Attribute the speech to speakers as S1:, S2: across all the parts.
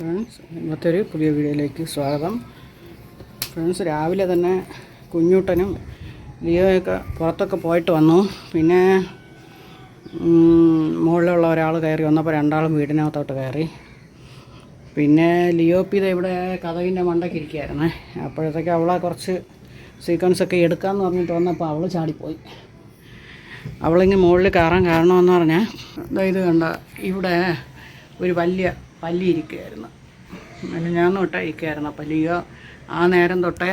S1: Friends ഇന്നത്തെ ഒരു പുതിയ വീഡിയോയിലേക്ക് സ്വാഗതം. ഫ്രണ്ട്സ് രാവിലെ തന്നെ കുഞ്ഞൂട്ടനും ലിയോയൊക്കെ പുറത്തൊക്കെ പോയിട്ട് വന്നു. പിന്നെ മുകളിലുള്ള ഒരാൾ കയറി വന്നപ്പോൾ രണ്ടാളും വീടിനകത്തോട്ട് കയറി. പിന്നെ ലിയോപ്പി ഇത് ഇവിടെ കഥകിന്റെ മണ്ടയ്ക്ക് ഇരിക്കുകയായിരുന്നേ. അപ്പോഴത്തേക്ക് അവളെ കുറച്ച് സീക്വൻസ് ഒക്കെ എടുക്കാമെന്ന് പറഞ്ഞിട്ട് വന്നപ്പോൾ അവൾ ചാടിപ്പോയി. അവളിങ്ങനെ മുകളിൽ കയറാൻ കാരണമെന്ന് പറഞ്ഞാൽ ഇത് കണ്ട ഇവിടെ ഒരു വലിയ പല്ലി ഇരിക്കുകയായിരുന്നു അതിന് ഞാൻ തൊട്ടേ പല്ലിയോ. ആ നേരം തൊട്ടേ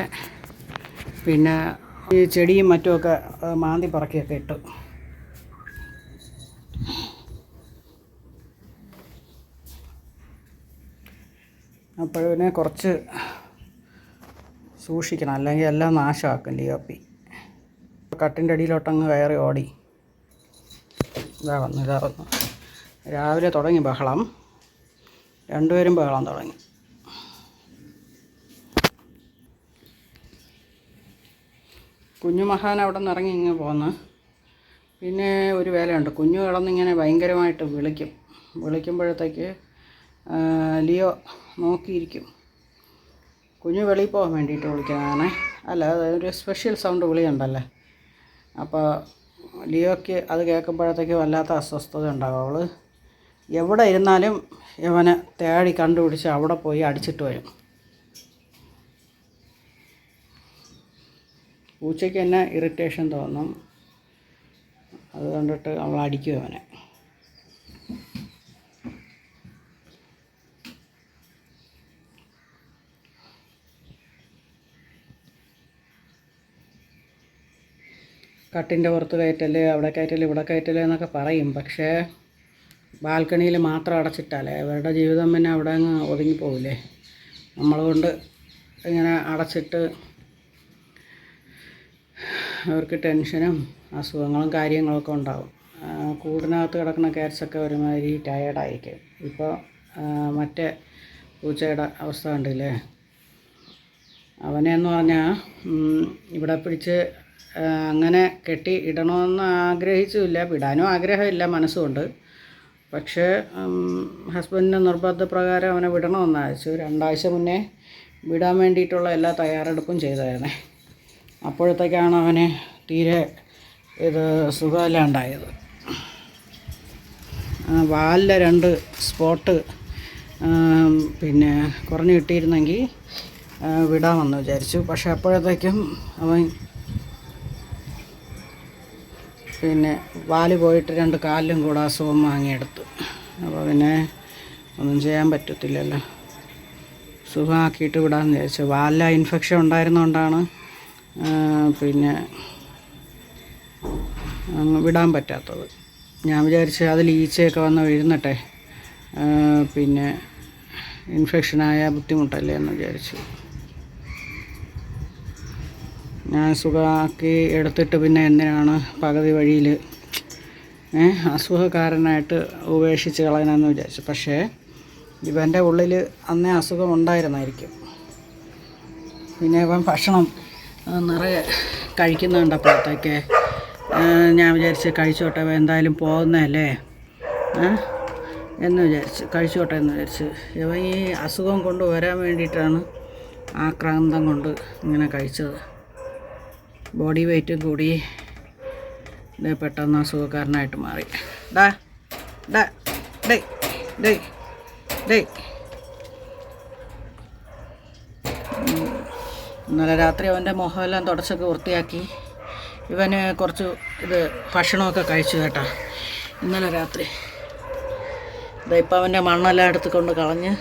S1: പിന്നെ ഈ ചെടിയും മറ്റുമൊക്കെ മാന്തി പറക്കിയൊക്കെ ഇട്ടു. അപ്പോഴിനെ കുറച്ച് സൂക്ഷിക്കണം. അല്ലെങ്കിൽ എല്ലാം നാശമാക്കും ലിയോപ്പി കട്ടിന്റെ അടിയിലോട്ടങ്ങ് കയറി ഓടി. ഇതാ വന്നു ഇതാ വന്നു. രാവിലെ തുടങ്ങി ബഹളം. രണ്ടുപേരും ബഹളം തുടങ്ങി. കുഞ്ഞു മഹാൻ അവിടെ നിന്ന് ഇറങ്ങി ഇങ്ങനെ പോന്ന്. പിന്നെ ഒരു വേലയുണ്ട്. കുഞ്ഞു കിടന്നിങ്ങനെ ഭയങ്കരമായിട്ട് വിളിക്കും. വിളിക്കുമ്പോഴത്തേക്ക് ലിയോ നോക്കിയിരിക്കും. കുഞ്ഞു വെളിയിൽ പോകാൻ വേണ്ടിയിട്ട് വിളിക്കുന്നതാണേ. അല്ല അതൊരു സ്പെഷ്യൽ സൗണ്ട് വിളിയുണ്ടല്ലേ? അപ്പോൾ ലിയോയ്ക്ക് അത് കേൾക്കുമ്പോഴത്തേക്ക് വല്ലാത്ത അസ്വസ്ഥത ഉണ്ടാകും അവൾ എവിടെ ഇരുന്നാലും ഇവനെ തേടി കണ്ടുപിടിച്ച് അവിടെ പോയി അടിച്ചിട്ട് വരും. പൂച്ചയ്ക്ക് തന്നെ ഇറിറ്റേഷൻ തോന്നും. അത് കണ്ടിട്ട് അവൾ അടിക്കും അവനെ കട്ടിന്റെ പുറത്ത് കയറ്റൽ അവിടെ കയറ്റൽ ഇവിടെ കയറ്റൽ എന്നൊക്കെ പറയും. പക്ഷേ ബാൽക്കണിയിൽ മാത്രം അടച്ചിട്ടാലേ അവരുടെ ജീവിതം പിന്നെ അവിടെ അങ്ങ് ഒതുങ്ങിപ്പോവില്ലേ നമ്മളുകൊണ്ട് ഇങ്ങനെ അടച്ചിട്ട് അവർക്ക് ടെൻഷനും അസുഖങ്ങളും കാര്യങ്ങളൊക്കെ ഉണ്ടാവും. കൂടിനകത്ത് കിടക്കുന്ന കാറ്റ്സൊക്കെ ഒരുമാതിരി ടയേർഡായിരിക്കും ഇപ്പോൾ മറ്റേ പൂച്ചയുടെ അവസ്ഥ കണ്ടില്ലേ? അവനെന്ന് പറഞ്ഞാൽ ഇവിടെ പിടിച്ച് അങ്ങനെ കെട്ടി ഇടണമെന്ന് ആഗ്രഹിച്ചുമില്ല. വിടാനും ആഗ്രഹമില്ല മനസ്സുകൊണ്ട്. പക്ഷേ ഹസ്ബൻഡിന്റെ നിർബന്ധപ്രകാരം അവനെ വിടണമെന്ന് അയച്ചു രണ്ടാഴ്ച മുന്നേ വിടാൻ വേണ്ടിയിട്ടുള്ള എല്ലാ തയ്യാറെടുപ്പും ചെയ്തായിരുന്നേ. അപ്പോഴത്തേക്കാണ് അവന് തീരെ ഇത് സുഖമില്ലാണ്ടായത്. വാലിലെ രണ്ട് സ്പോട്ട് പിന്നെ കുറഞ്ഞു കിട്ടിയിരുന്നെങ്കിൽ വിടാമെന്ന് വിചാരിച്ചു. പക്ഷേ അപ്പോഴത്തേക്കും അവൻ പിന്നെ വാൽ പോയിട്ട് രണ്ട് കാലിലും കൂടെ അസുഖം വാങ്ങിയെടുത്തു. അപ്പോൾ പിന്നെ ഒന്നും ചെയ്യാൻ പറ്റത്തില്ലല്ലോ. സുഖമാക്കിയിട്ട് വിടാമെന്ന് വിചാരിച്ചു. വാലില ഇൻഫെക്ഷൻ ഉണ്ടായിരുന്നുകൊണ്ടാണ് പിന്നെ അങ്ങ് വിടാൻ പറ്റാത്തത്. ഞാൻ വിചാരിച്ചു അതിൽ ഈച്ചയൊക്കെ വന്ന് വീഴുന്നട്ടെ പിന്നെ ഇൻഫെക്ഷനായ ബുദ്ധിമുട്ടല്ലേ എന്ന് വിചാരിച്ചു. ഞാൻ സുഖമാക്കി എടുത്തിട്ട് പിന്നെ എന്തിനാണ് പകുതി വഴിയിൽ അസുഖക്കാരനായിട്ട് ഉപേക്ഷിച്ച് കളയണമെന്ന് വിചാരിച്ചു. പക്ഷേ ഇവന്റെ ഉള്ളിൽ അന്നേ അസുഖം ഉണ്ടായിരുന്നായിരിക്കും. പിന്നെ ഇവൻ ഭക്ഷണം നിറയെ കഴിക്കുന്ന കണ്ടപ്പോഴത്തേക്ക് ഞാൻ വിചാരിച്ച് കഴിച്ചോട്ടെ എന്തായാലും പോകുന്നതല്ലേ എന്ന് വിചാരിച്ച് കഴിച്ചോട്ടെ എന്ന് വിചാരിച്ച്. ഇവൻ ഈ അസുഖം കൊണ്ട് വരാൻ വേണ്ടിയിട്ടാണ് ആക്രാന്തം കൊണ്ട് ഇങ്ങനെ കഴിച്ചത്. ബോഡി വെയ്റ്റും കൂടി പെട്ടെന്ന് അസുഖക്കാരനായിട്ട് മാറി. ഡാ ഡാ ഡേ ഡേ ഡേ ഇന്നലെ രാത്രി അവന്റെ മുഖമെല്ലാം തുടച്ചൊക്കെ വൃത്തിയാക്കി. ഇവന് കുറച്ച് ഇത് ഭക്ഷണമൊക്കെ കഴിച്ചു കേട്ടാ. ഇന്നലെ രാത്രി. ഇപ്പം അവന്റെ മണ്ണെല്ലാം എടുത്ത് കൊണ്ട് കളഞ്ഞ്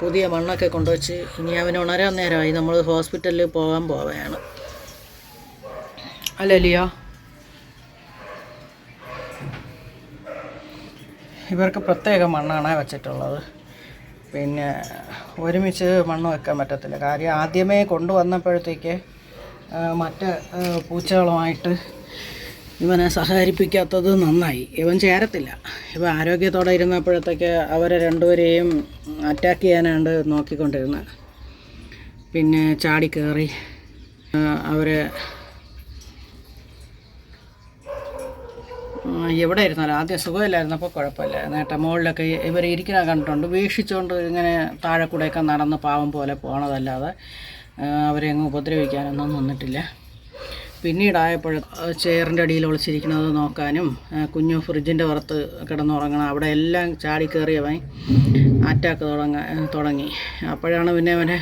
S1: പുതിയ മണ്ണൊക്കെ കൊണ്ടുവച്ച് ഇനി അവന് ഉണരാൻ നേരമായി. നമ്മൾ ഹോസ്പിറ്റലിൽ പോകാൻ പോവുകയാണ്. അല്ലേ ഇവർക്ക് പ്രത്യേക മണ്ണാണ് വെച്ചിട്ടുള്ളത്. പിന്നെ ഒരുമിച്ച് മണ്ണ് വെക്കാൻ പറ്റത്തില്ല. കാര്യം ആദ്യമേ കൊണ്ടുവന്നപ്പോഴത്തേക്ക് മറ്റ് പൂച്ചകളുമായിട്ട് ഇവനെ സഹകരിപ്പിക്കാത്തത് നന്നായി. ഇവൻ ചേരത്തില്ല. ഇവ ആരോഗ്യത്തോടെ ഇരുന്നപ്പോഴത്തേക്ക് അവരെ രണ്ടുപേരെയും അറ്റാക്ക് ചെയ്യാനാണ്ട് നോക്കിക്കൊണ്ടിരുന്നത്. പിന്നെ ചാടി കയറി അവരെ എവിടെ ഇരുന്നാലും ആദ്യം സുഖമില്ലായിരുന്നപ്പോൾ കുഴപ്പമില്ല കേട്ടോ. മുകളിലൊക്കെ ഇവർ ഇരിക്കുന്ന കണ്ടിട്ടുണ്ട്. വീക്ഷിച്ചുകൊണ്ട് ഇങ്ങനെ താഴെ കൂടെയൊക്കെ നടന്ന് പാവം പോലെ പോണതല്ലാതെ അവരെ അങ്ങ് ഉപദ്രവിക്കാനൊന്നും നിന്നിട്ടില്ല. പിന്നീടായപ്പോൾ ചെയറിന്റെ അടിയിൽ ഒളിച്ചിരിക്കുന്നത് നോക്കാനും കുഞ്ഞു ഫ്രിഡ്ജിന്റെ പുറത്ത് കിടന്നുറങ്ങണം. അവിടെ എല്ലാം ചാടി കയറിയവൻ അറ്റാക്ക് തുടങ്ങ തുടങ്ങി. അപ്പോഴാണ് പിന്നെ അവനെ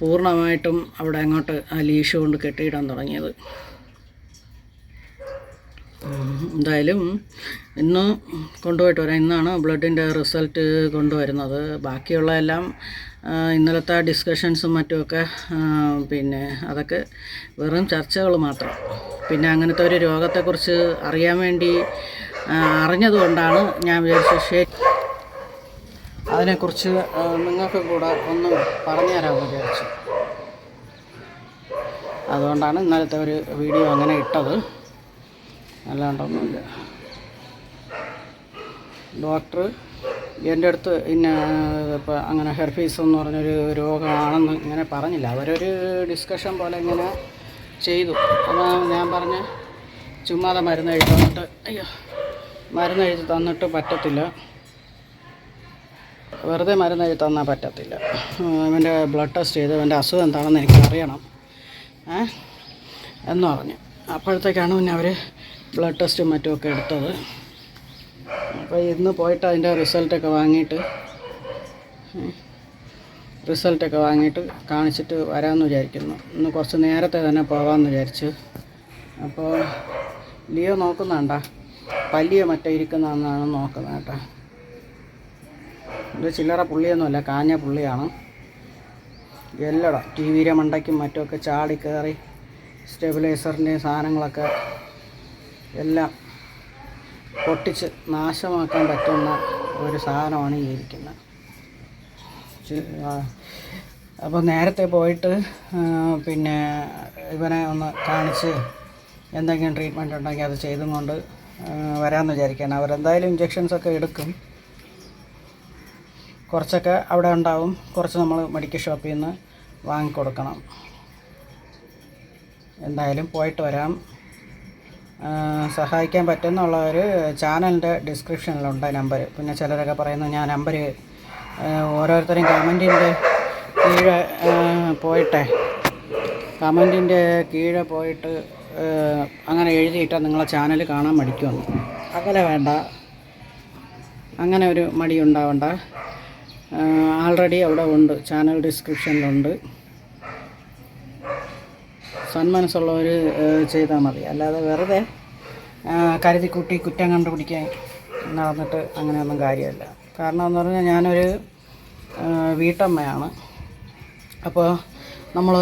S1: പൂർണമായിട്ടും അവിടെ അങ്ങോട്ട് ആ ലീഷ് കൊണ്ട് കെട്ടിയിടാൻ തുടങ്ങിയത്. എന്തായാലും ഇന്ന് കൊണ്ടുപോയിട്ട് വരാം. ഇന്നാണ് ബ്ലഡിന്റെ റിസൾട്ട് കൊണ്ടുവരുന്നത്. ബാക്കിയുള്ള എല്ലാം ഇന്നലത്തെ ഡിസ്കഷൻസും മറ്റുമൊക്കെ പിന്നെ അതൊക്കെ വെറും ചർച്ചകൾ മാത്രം. പിന്നെ അങ്ങനത്തെ ഒരു രോഗത്തെക്കുറിച്ച് അറിയാൻ വേണ്ടി അറിഞ്ഞതുകൊണ്ടാണ് ഞാൻ വിചാരിച്ചത് ശരി. അതിനെക്കുറിച്ച് നിങ്ങൾക്ക് കൂടെ ഒന്ന് പറഞ്ഞു തരാമെന്ന് വിചാരിച്ചു. അതുകൊണ്ടാണ് ഇന്നലത്തെ ഒരു വീഡിയോ അങ്ങനെ ഇട്ടത്. അല്ലാണ്ടൊന്നുമില്ല. ഡോക്ടർ എന്റെ അടുത്ത് ഇന്ന ഇപ്പം അങ്ങനെ ഹെർഫീസ് എന്ന് പറഞ്ഞൊരു രോഗമാണെന്ന് ഇങ്ങനെ പറഞ്ഞില്ല. അവരൊരു ഡിസ്കഷൻ പോലെ ഇങ്ങനെ ചെയ്തു. അപ്പോൾ ഞാൻ പറഞ്ഞ ചുമ്മാതെ മരുന്ന് എഴുതി തന്നിട്ട് അയ്യോ മരുന്ന് എഴുതി തന്നിട്ട് പറ്റത്തില്ല. വെറുതെ മരുന്ന് എഴുതി തന്നാൽ പറ്റത്തില്ല. ഇവന്റെ ബ്ലഡ് ടെസ്റ്റ് ചെയ്ത് ഇവന്റെ അസുഖം എന്താണെന്ന് എനിക്ക് അറിയണം എന്ന് പറഞ്ഞു. അപ്പോഴത്തേക്കാണ് പിന്നെ അവർ ബ്ലഡ് ടെസ്റ്റും മറ്റുമൊക്കെ എടുത്തത്. അപ്പോൾ ഇന്ന് പോയിട്ട് അതിന്റെ റിസൾട്ടൊക്കെ വാങ്ങിയിട്ട് റിസൾട്ടൊക്കെ വാങ്ങിയിട്ട് കാണിച്ചിട്ട് വരാമെന്ന് വിചാരിക്കുന്നു. ഇന്ന് കുറച്ച് നേരത്തെ തന്നെ പോകാമെന്ന് വിചാരിച്ചു. അപ്പോൾ ലിയോ നോക്കുന്നുണ്ട? പല്ലിയോ മറ്റേ ഇരിക്കുന്നതെന്നാണ് നോക്കുന്നത് കേട്ടോ. ഇത് ചില്ലറ പുള്ളിയൊന്നുമല്ല കാഞ്ഞ പുള്ളിയാണ്. എല്ലട ടി വിയിലെ മണ്ടയ്ക്കും മറ്റുമൊക്കെ ചാടി കയറി സ്റ്റെബിലൈസറിന്റെ സാധനങ്ങളൊക്കെ എല്ലാം പൊട്ടിച്ച് നാശമാക്കാൻ പറ്റുന്ന ഒരു സാധനമാണ് ഈ ഇരിക്കുന്നത് അപ്പോൾ നേരത്തെ പോയിട്ട് പിന്നെ ഇവനെ ഒന്ന് കാണിച്ച് എന്തെങ്കിലും ട്രീറ്റ്മെന്റ് ഉണ്ടെങ്കിൽ അത് ചെയ്തും കൊണ്ട് വരാമെന്ന് വിചാരിക്കുകയാണ്. അവരെന്തായാലും ഇഞ്ചെക്ഷൻസൊക്കെ എടുക്കും. കുറച്ചൊക്കെ അവിടെ ഉണ്ടാവും. കുറച്ച് നമ്മൾ മെഡിക്കൽ ഷോപ്പിൽ നിന്ന് വാങ്ങിക്കൊടുക്കണം. എന്തായാലും പോയിട്ട് വരാം. സഹായിക്കാൻ പറ്റുന്നുള്ള ഒരു ചാനലിന്റെ ഡിസ്ക്രിപ്ഷനിലുണ്ട് നമ്പർ. പിന്നെ ചിലരൊക്കെ പറയുന്നു ഞാൻ നമ്പർ ഓരോരുത്തരും കമന്റിന്റെ കീഴെ പോയിട്ടെ കമന്റിന്റെ കീഴെ പോയിട്ട് അങ്ങനെ എഴുതിയിട്ട് നിങ്ങളെ ചാനൽ കാണാൻ മടിക്കുമെന്ന്. അങ്ങനെ വേണ്ട. അങ്ങനെ ഒരു മടി ഉണ്ടാവണ്ട. ആൾറെഡി അവിടെ ഉണ്ട് ചാനൽ ഡിസ്ക്രിപ്ഷനിലുണ്ട്. സന്മനസ്സുള്ളവർ ചെയ്താൽ മതി. അല്ലാതെ വെറുതെ കരുതി കരുതിക്കൂട്ടി കുറ്റം കണ്ടുപിടിക്കാൻ നടന്നിട്ട് അങ്ങനെയൊന്നും കാര്യമല്ല. കാരണം എന്ന് പറഞ്ഞാൽ ഞാനൊരു വീട്ടമ്മയാണ്. അപ്പോൾ നമ്മൾ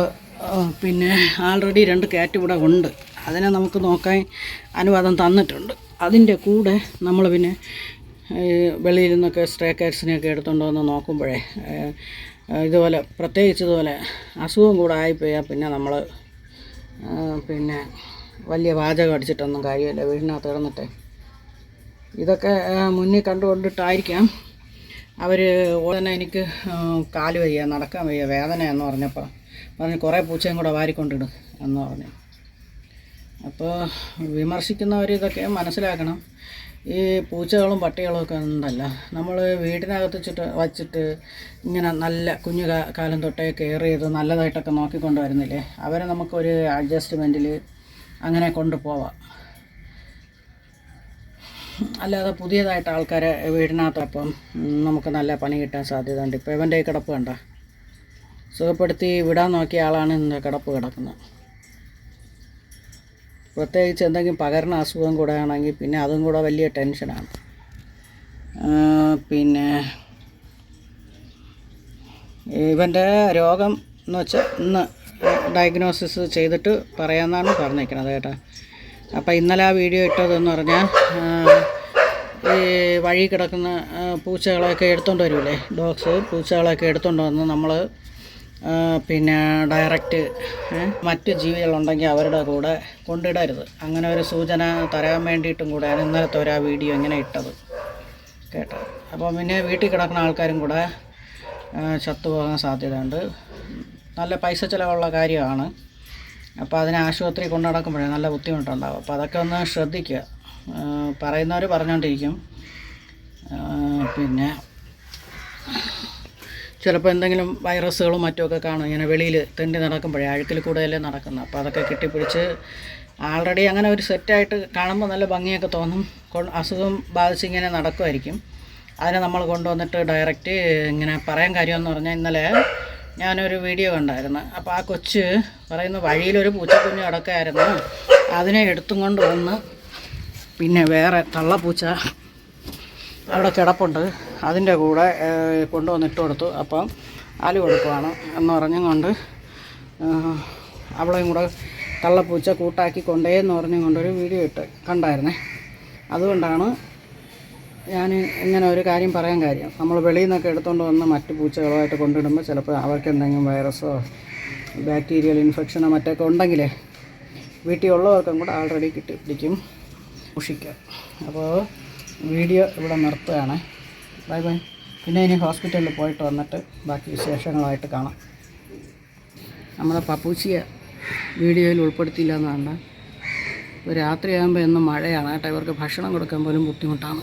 S1: പിന്നെ ആൾറെഡി രണ്ട് കാറ്റ് ഇവിടെ ഉണ്ട്. അതിനെ നമുക്ക് നോക്കാൻ അനുവാദം തന്നിട്ടുണ്ട്. അതിന്റെ കൂടെ നമ്മൾ പിന്നെ വെളിയിൽ നിന്നൊക്കെ സ്ട്രേ കാറ്റ്സിനെയൊക്കെ എടുത്തുകൊണ്ട് വന്ന് നോക്കുമ്പോഴേ ഇതുപോലെ പ്രത്യേകിച്ച് ഇതുപോലെ അസുഖം കൂടെ ആയിപ്പോയാൽ പിന്നെ നമ്മൾ പിന്നെ വലിയ വാചകം അടിച്ചിട്ടൊന്നും കാര്യമില്ല. വീടിനകത്ത് കിടന്നിട്ട്. ഇതൊക്കെ മുന്നിൽ കണ്ടുകൊണ്ടിട്ടായിരിക്കാം. അവർ ഉടനെ എനിക്ക് കാൽ വയ്യ നടക്കാൻ വയ്യ വേദന എന്ന് പറഞ്ഞപ്പോൾ പറഞ്ഞ് കുറേ പൂച്ചയും കൂടെ വാരിക്കൊണ്ടിടും എന്ന് പറഞ്ഞു. അപ്പോൾ വിമർശിക്കുന്നവർ ഇതൊക്കെ മനസ്സിലാക്കണം. ഈ പൂച്ചകളും പട്ടികളും ഒക്കെ ഉണ്ടല്ല. നമ്മൾ വീടിനകത്ത് വെച്ചിട്ട് വച്ചിട്ട് ഇങ്ങനെ നല്ല കുഞ്ഞു കാലം തൊട്ടേ കെയർ ചെയ്ത് നല്ലതായിട്ടൊക്കെ നോക്കിക്കൊണ്ട് വരുന്നില്ലേ? അവരെ നമുക്കൊരു അഡ്ജസ്റ്റ്മെന്റിൽ അങ്ങനെ കൊണ്ടുപോവാം അല്ലാതെ പുതിയതായിട്ട് ആൾക്കാരെ വീടിനകത്തപ്പം നമുക്ക് നല്ല പണി കിട്ടാൻ സാധ്യത ഉണ്ട് ഇപ്പോൾ ഇവന്റെ കിടപ്പ് കണ്ട? സുഖപ്പെടുത്തി വിടാൻ നോക്കിയ ആളാണ് ഇന്ന് കിടപ്പ് കിടക്കുന്നത്. പ്രത്യേകിച്ച് എന്തെങ്കിലും പകരണ അസുഖം കൂടെ ആണെങ്കിൽ പിന്നെ അതും കൂടെ വലിയ ടെൻഷനാണ്. പിന്നെ ഇവന്റെ രോഗം എന്ന് വെച്ചാൽ ഇന്ന് ഡയഗ്നോസിസ് ചെയ്തിട്ട് പറയാമെന്നാണ് പറഞ്ഞിരിക്കുന്നത് കേട്ടോ. അപ്പോൾ ഇന്നലെ ആ വീഡിയോ ഇട്ടതെന്ന് പറഞ്ഞാൽ ഈ വഴി കിടക്കുന്ന പൂച്ചകളൊക്കെ എടുത്തുകൊണ്ട് വരില്ലേ ഡോഗ്സ് പൂച്ചകളെയൊക്കെ എടുത്തുകൊണ്ട് വന്ന് നമ്മൾ പിന്നെ ഡയറക്റ്റ് മറ്റു ജീവികളുണ്ടെങ്കിൽ അവരുടെ കൂടെ കൊണ്ടിടരുത്. അങ്ങനെ ഒരു സൂചന തരാൻ വേണ്ടിയിട്ടും കൂടെയാണ് ഇന്നലത്തെ ഒരു ആ വീഡിയോ ഇങ്ങനെ ഇട്ടത്. കേട്ടോ? അപ്പോൾ പിന്നെ വീട്ടിൽ കിടക്കുന്ന ആൾക്കാരും കൂടെ ചത്തുപോകാൻ സാധ്യതയുണ്ട്. നല്ല പൈസ ചിലവുള്ള കാര്യമാണ്. അപ്പോൾ അതിനെ ആശുപത്രി കൊണ്ടു നടക്കുമ്പോഴേ നല്ല ബുദ്ധിമുട്ടുണ്ടാവും. അപ്പോൾ അതൊക്കെ ഒന്ന് ശ്രദ്ധിക്കുക. പറയുന്നവർ പറഞ്ഞുകൊണ്ടിരിക്കും പിന്നെ ചിലപ്പോൾ എന്തെങ്കിലും വൈറസുകളും മറ്റുമൊക്കെ കാണും. ഇങ്ങനെ വെളിയിൽ തെണ്ടി നടക്കുമ്പോഴേ അഴുക്കിൽ കൂടുതലേ നടക്കുന്നത് അപ്പോൾ അതൊക്കെ കെട്ടിപ്പിടിച്ച് ആൾറെഡി അങ്ങനെ ഒരു സെറ്റായിട്ട് കാണുമ്പോൾ നല്ല ഭംഗിയൊക്കെ തോന്നും. അസുഖം ബാധിച്ച് ഇങ്ങനെ നടക്കുമായിരിക്കും അതിനെ നമ്മൾ കൊണ്ടുവന്നിട്ട് ഡയറക്റ്റ് ഇങ്ങനെ പറയാൻ കാര്യമെന്ന് പറഞ്ഞാൽ ഇന്നലെ ഞാനൊരു വീഡിയോ കണ്ടായിരുന്നു. അപ്പോൾ ആ കൊച്ച് പറയുന്ന വഴിയിലൊരു പൂച്ചക്കുഞ്ഞ് കിടക്കായിരുന്നു. അതിനെ എടുത്തും കൊണ്ട് വന്ന് പിന്നെ വേറെ തള്ളപ്പൂച്ച അവിടെ കിടപ്പുണ്ട്. അതിന്റെ കൂടെ കൊണ്ടുവന്നിട്ട് കൊടുത്തു. അപ്പം ആലു കൊടുക്കുവാണ് എന്ന് പറഞ്ഞും കൊണ്ട് അവളെയും കൂടെ തള്ളപ്പൂച്ച കൂട്ടാക്കി കൊണ്ടേ എന്ന് പറഞ്ഞും കൊണ്ടൊരു വീഡിയോ ഇട്ട് കണ്ടായിരുന്നേ. അതുകൊണ്ടാണ് ഞാൻ ഇങ്ങനെ ഒരു കാര്യം പറയാൻ കാര്യം. നമ്മൾ വെളിയിൽ നിന്നൊക്കെ എടുത്തുകൊണ്ട് വന്ന് മറ്റു പൂച്ചകളുമായിട്ട് കൊണ്ടിടുമ്പോൾ ചിലപ്പോൾ അവർക്ക് എന്തെങ്കിലും വൈറസോ ബാക്ടീരിയൽ ഇൻഫെക്ഷനോ മറ്റൊക്കെ ഉണ്ടെങ്കിലേ വീട്ടിലുള്ളവർക്കും കൂടെ ആൾറെഡി കിട്ടി പിടിക്കും സൂക്ഷിക്കുക അപ്പോൾ വീഡിയോ ഇവിടെ നിർത്തുകയാണ്. Bye bye. പിന്നെ ഇനി ഹോസ്പിറ്റലിൽ പോയിട്ട് വന്നിട്ട് ബാക്കി വിശേഷങ്ങളായിട്ട് കാണാം. നമ്മുടെ പപ്പൂച്ചിയെ വീഡിയോയിൽ ഉൾപ്പെടുത്തിയില്ല എന്ന് വേണ്ട ഇപ്പോൾ രാത്രിയാകുമ്പോൾ എന്നും മഴയാണ് കേട്ടോ. ഇവർക്ക് ഭക്ഷണം കൊടുക്കാൻ പോലും ബുദ്ധിമുട്ടാണ്.